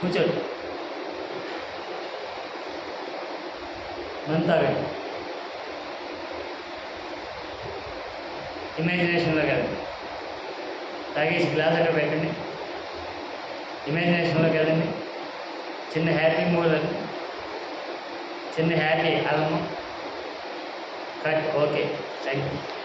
కూర్చోండి మంతా ఇమాజినేషన్లో కాదు తాగేసి గ్లాస్ అక్కడ పెట్టండి ఇమాజినేషన్లో కదండి చిన్న హ్యాపీ మూలర్ చిన్న హ్యాపీ అలము కట్ ఓకే థ్యాంక్ యూ